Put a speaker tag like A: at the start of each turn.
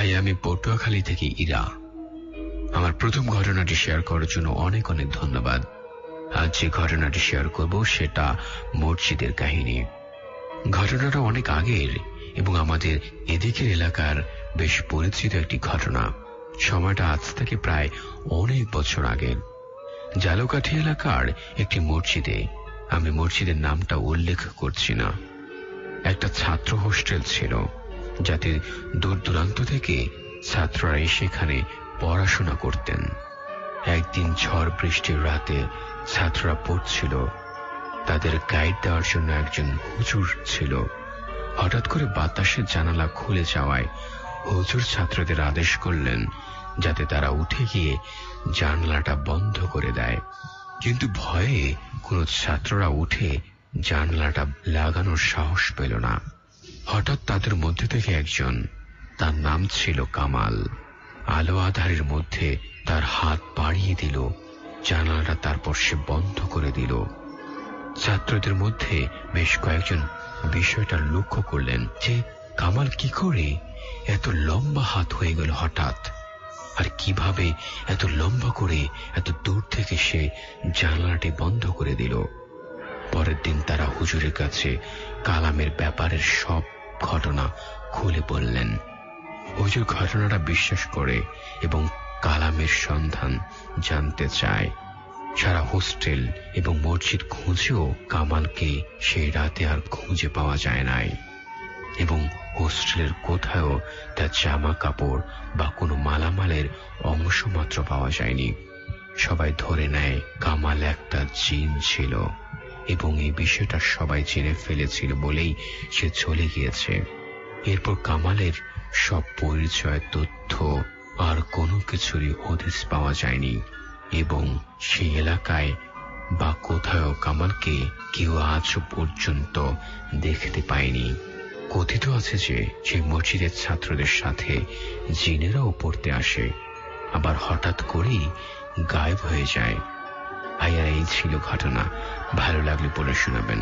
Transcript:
A: আমি পটুয়াখালী থেকে ইরা আমার প্রথম ঘটনাটি শেয়ার করার জন্য অনেক অনেক ধন্যবাদ। আজ যে ঘটনাটি শেয়ার করব সেটা মসজিদের কাহিনী। ঘটনাটা অনেক আগের এবং আমাদের এদিকের এলাকার বেশ পরিচিত একটি ঘটনা। সময়টা আজ থেকে প্রায় অনেক বছর আগের। জালকাঠি এলাকার একটি মসজিদে আমি মসজিদের নামটা উল্লেখ করছি না। একটা ছাত্র হোস্টেল ছিল। যাতে দূর দূরান্ত থেকে ছাত্ররা সেখানে পড়াশোনা করতেন। একদিন ঝড় বৃষ্টির রাতে ছাত্ররা পড়ছিল। তাদের গাইড দেওয়ার জন্য একজন হুজুর ছিল। হঠাৎ করে বাতাসের জানালা খুলে যাওয়ায় হুজুর ছাত্রদের আদেশ করলেন যাতে তারা উঠে গিয়ে জানলাটা বন্ধ করে দেয়। কিন্তু ভয়ে কোনো ছাত্ররা উঠে জানলাটা লাগানোর সাহস পেল না। হঠাৎ তাদের মধ্যে থেকে একজন। তার নাম ছিল কামাল। আলো আধারের মধ্যে তার হাত বাড়িয়ে দিল। জানালাটা তারপর সে বন্ধ করে দিল। ছাত্রদের মধ্যে বেশ কয়েকজন বিষয়টা লক্ষ্য করলেন যে কামাল কি করে? এত লম্বা হাত হয়ে গেল হঠাৎ। আর কীভাবে এত লম্বা করে এত দূর থেকে সে জানলাটি বন্ধ করে দিল? পরের দিন তারা হুজুরের কাছে কালামের ব্যাপারের সব ঘটনা খুলে বললেন হুজুর ঘটনাটা বিশ্বাস করে এবং কালামের সন্ধান জানতে চায়। সারা হোস্টেল এবং মসজিদ খুঁজেও কামালকে সেই রাতে আর খুঁজে পাওয়া যায় নাই এবং হোস্টেলের কোথাও তার জামা কাপড় বা কোনো মালামালের অংশ মাত্র পাওয়া যায়নি। সবাই ধরে নেয়, কামাল একটা জিন ছিল। এবং এই বিষয়টা সবাই জেনে ফেলেছিল বলেই সে চলে গিয়েছে। এরপর কামালের সব পরিচয়, তথ্য আর কোনো কিছুরই হদিস পাওয়া যায়নি এবং সেই এলাকায় বা কোথাও কামালকে কেউ আজ পর্যন্ত দেখতে পায়নি। কথিত আছে যে সেই মসজিদের ছাত্রদের সাথে জিনেরাও পড়তে আসে, আবার হঠাৎ করেই গায়েব হয়ে যায়। ভাইয়া এই ছিল ঘটনা। ভালো লাগলে পড়ে শোনাবেন।